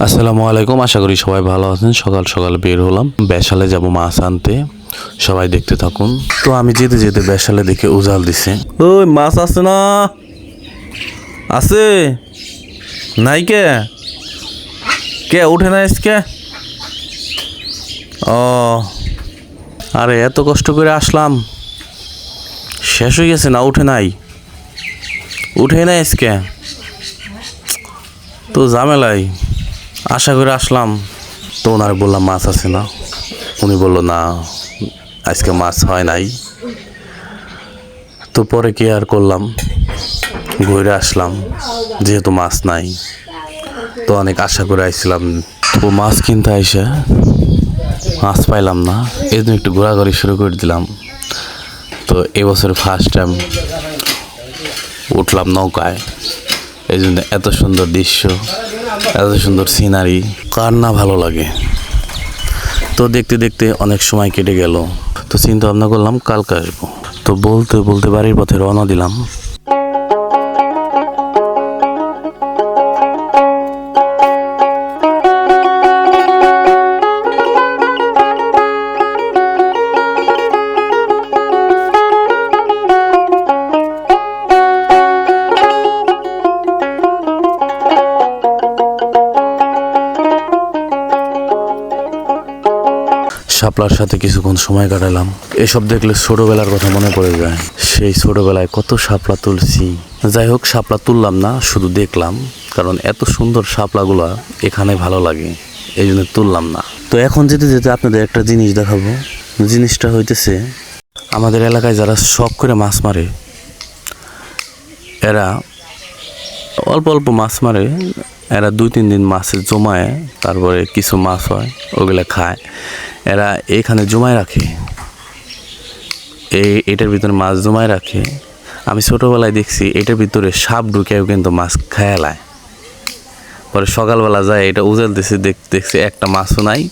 আসসালামু আলাইকুম আশা করি সবাই ভালো আছেন। সকাল সকাল বের হলাম বেশালে যাব মাছ আনতে। সবাই দেখতে থাকুন। তো আমি যেতে যেতে বেশালে দেখে উজাল দিছে। ওই মাছ আছে না? আছে? নাই কে? কে উঠে না আজকে? ও। আরে এত কষ্ট করে আসলাম। শেষ হয়ে গেছে না উঠে নাই। উঠে নাই আজকে। তো ঝামেলাই আশা করে আসলাম। তো ওনার বললাম, মাছ আছে না? উনি বলল, না, আজকে মাছ হয় নাই। তো পরে কি আর করলাম? ঘুরে আসলাম, যেহেতু মাছ নাই। তো অনেক আশা করে আইছিলাম তো মাছ কিনতে আইসে? মাছ পাইলাম না। এই জন্য একটু ঘোরাঘুরি শুরু করে দিলাম। তো এবছর ফার্স্ট টাইম উঠলাম নৌকায়। এই জন্য এত সুন্দর দৃশ্য। এত সুন্দর সিনারি কার না ভালো লাগে? তো দেখতে দেখতে অনেক সময় কেটে গেল। তো চিন্তা ভাবনা করলাম, কালকে আসব। তো বলতে বলতে বাড়ির পথে রওনা দিলাম। শাপলার সাথে কিছুক্ষণ সময় কাটালাম। এসব দেখলে ছোটবেলার কথা মনে পড়ে যায়। সেই ছোটবেলায় কত শাপলা তুলছি। যাই হোক, শাপলা তুললাম না, শুধু দেখলাম, কারণ এত সুন্দর শাপলাগুলা এখানে ভালো লাগে, এই জন্য তুললাম না। তো এখন যেতে যেতে আপনাদের একটা জিনিস দেখাবো। জিনিসটা হইতেছে, আমাদের এলাকায় যারা শখ করে মাছ মারে, এরা অল্প অল্প মাছ মারে। এরা দুই, তিন দিন মাছের জমায়, তারপরে কিছু মাছ হয়, ওগুলো খায়। এরা এখানে জমায় রাখে। এই, এটার ভিতরে মাছ জমায় রাখে। আমি ছোটোবেলায় দেখছি, এটার ভিতরে সাপ ঢুকেও কিন্তু মাছ খেয়ালায় পরে সকালবেলা যায়, এটা উজাল দিছে দেখ, দেখছি একটা মাছও নাই,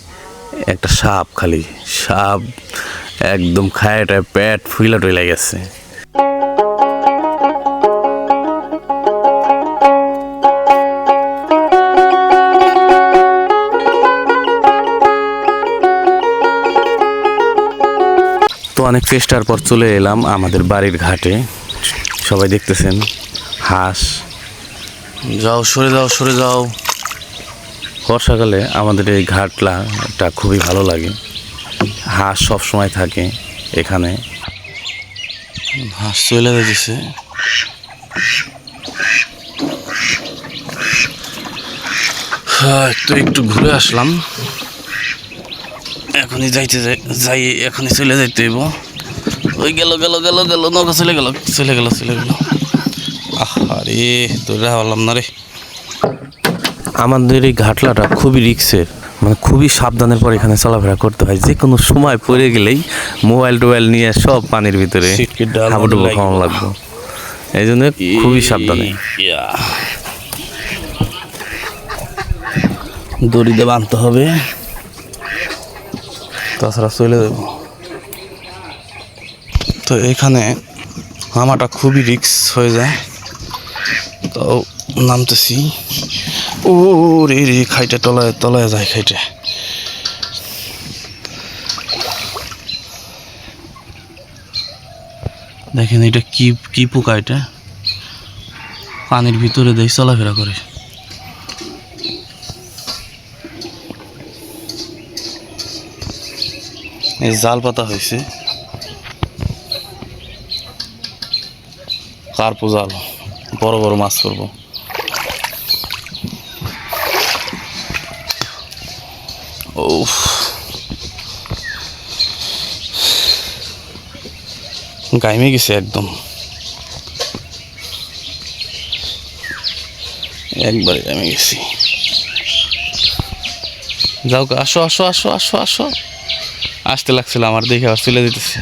একটা সাপ খালি। সাপ একদম খায় পেট ফুইলা টইলা গেছে। অনেক চেষ্টার পর চলে এলাম আমাদের বাড়ির ঘাটে। সবাই দেখতেছেন হাঁস। যাও সরে যাও সরে যাও। বর্ষাকালে আমাদের এই ঘাটলাটা খুবই ভালো লাগে। হাঁস সব সময় থাকে এখানে। হাঁস চলে যাচ্ছে হ্যাঁ তো একটু ঘুরে আসলাম। এখনই যাইতে যাই যাই এখনই চলে যাইতে হইব। ওই গেল গেল গেল গেল নৌকা চলে গেল চলে গেল চলে গেল। আরে তোরা হলাম না রে। আমাদের এই ঘাটলাটা খুবই রিক্সের মানে খুবই সাবধানের পর এখানে চলাফেরা করতে হয়। যে কোনো সময় পড়ে গেলেই মোবাইল টোবাইল নিয়ে সব পানির ভিতরে হাবুডুবু। খাওয়ানো লাগবে। এই জন্য খুবই সাবধানে। দড়িতে বাঁধতে হবে। তাছাড়া চলে যাব। তো এখানে নামাটা খুবই রিক্স হয়ে যায়। তো নামতেছি। ও রে রে, খাইটে, তলায় তলায় যায় খাইটে। দেখেন এটা কি কি পোকা এটা? পানির ভিতরে দেয় চলাফেরা করে। এই জাল পাতা হয়েছে। কার্পো জাল, বড় বড় মাছ উফ। গাইমে গেছে একদম। একবারে গাইমে গেছি। যাও আসো আসো আসো আসো আসো। আসতে লাগছিল, আমার দেখে আবার চলে যেতেছে।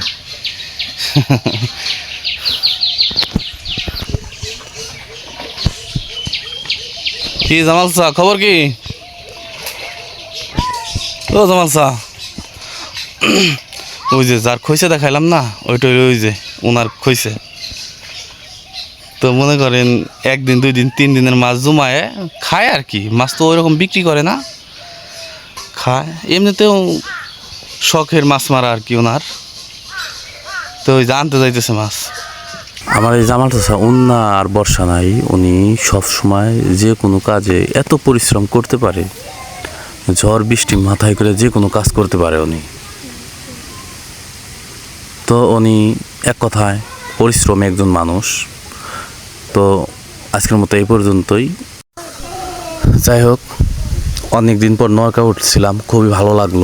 কি জামাল সা খবর কি? ও জামাল সা ওই যে যার খইছে দেখাইলাম না ওইটাই ওই যে ওনার খইছে। তো মনে করেন একদিন, দুই দিন, তিন দিনের মাছ জমায়, খায় আর কি। মাছ তো ওইরকম বিক্রি করে না। খায়। এমনিতেও শখের মাছ মারা আর কি ওনার। তো ওই জানতে যাইতেছে মাছ। আমার এই জামাল চাষা উন্না আর বর্ষা নাই। উনি সব সময় যে কোনো কাজে এত পরিশ্রম করতে পারে, ঝড় বৃষ্টি মাথায় করে যে কোনো কাজ করতে পারে উনি। তো উনি এক কথায় পরিশ্রমী একজন মানুষ। তো আজকের মতো এই পর্যন্তই। যাই হোক অনেক দিন পর নৌকা উঠছিলাম, খুবই ভালো লাগল।